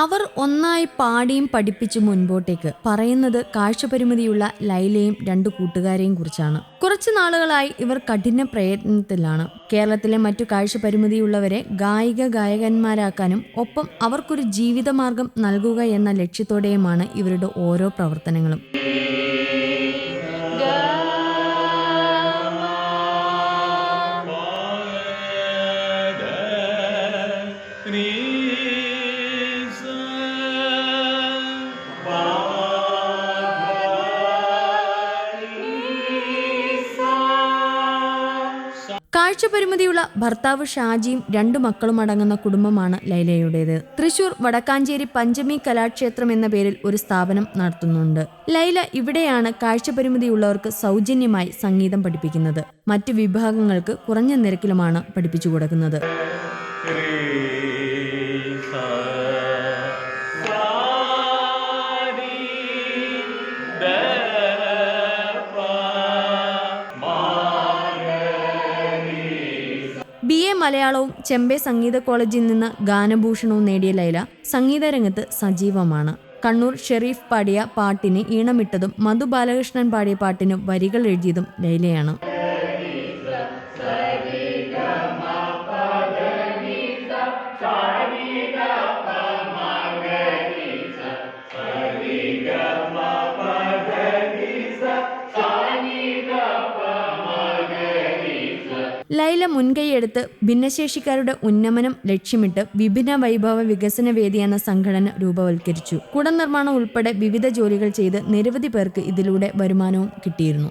അവർ ഒന്നായി പാടിയും പഠിപ്പിച്ചും മുൻപോട്ടേക്ക് പറയുന്നത് കാഴ്ചപരിമിതിയുള്ള ലൈലയും രണ്ടു കൂട്ടുകാരെയും കുറിച്ചാണ്. കുറച്ചു നാളുകളായി ഇവർ കഠിന പ്രയത്നത്തിലാണ്. കേരളത്തിലെ മറ്റു കാഴ്ചപരിമിതിയുള്ളവരെ ഗായിക ഗായകന്മാരാക്കാനും ഒപ്പം അവർക്കൊരു ജീവിതമാർഗം നൽകുക എന്ന ലക്ഷ്യത്തോടെയുമാണ് ഇവരുടെ ഓരോ പ്രവർത്തനങ്ങളും. കാഴ്ചപരിമിതിയുള്ള ഭർത്താവ് ഷാജിയും രണ്ടു മക്കളും അടങ്ങുന്ന കുടുംബമാണ് ലൈലയുടേത്. തൃശൂർ വടക്കാഞ്ചേരി പഞ്ചമി കലാക്ഷേത്രം എന്ന പേരിൽ ഒരു സ്ഥാപനം നടത്തുന്നുണ്ട്. ലൈല ഇവിടെയാണ് കാഴ്ചപരിമിതിയുള്ളവർക്ക് സൗജന്യമായി സംഗീതം പഠിപ്പിക്കുന്നത്. മറ്റ് വിഭാഗങ്ങൾക്ക് കുറഞ്ഞ നിരക്കിലുമാണ് പഠിപ്പിച്ചു കൊടുക്കുന്നത്. മലയാളവും ചെമ്പെ സംഗീത കോളേജിൽ നിന്ന് ഗാനഭൂഷണവും നേടിയ ലൈല സംഗീത രംഗത്ത് സജീവമാണ്. കണ്ണൂർ ഷെരീഫ് പാടിയ പാട്ടിന് ഈണമിട്ടതും മധു ബാലകൃഷ്ണൻ പാടിയ പാട്ടിന് വരികൾ എഴുതിയതും ലൈലയാണ്. ലൈല മുൻകൈയെടുത്ത് ഭിന്നശേഷിക്കാരുടെ ഉന്നമനം ലക്ഷ്യമിട്ട് വിഭിന്ന വൈഭവ വികസന വേദി എന്ന സംഘടന രൂപവൽക്കരിച്ചു. കുട നിർമ്മാണം ഉൾപ്പെടെ വിവിധ ജോലികൾ ചെയ്ത് നിരവധി പേർക്ക് ഇതിലൂടെ വരുമാനവും കിട്ടിയിരുന്നു.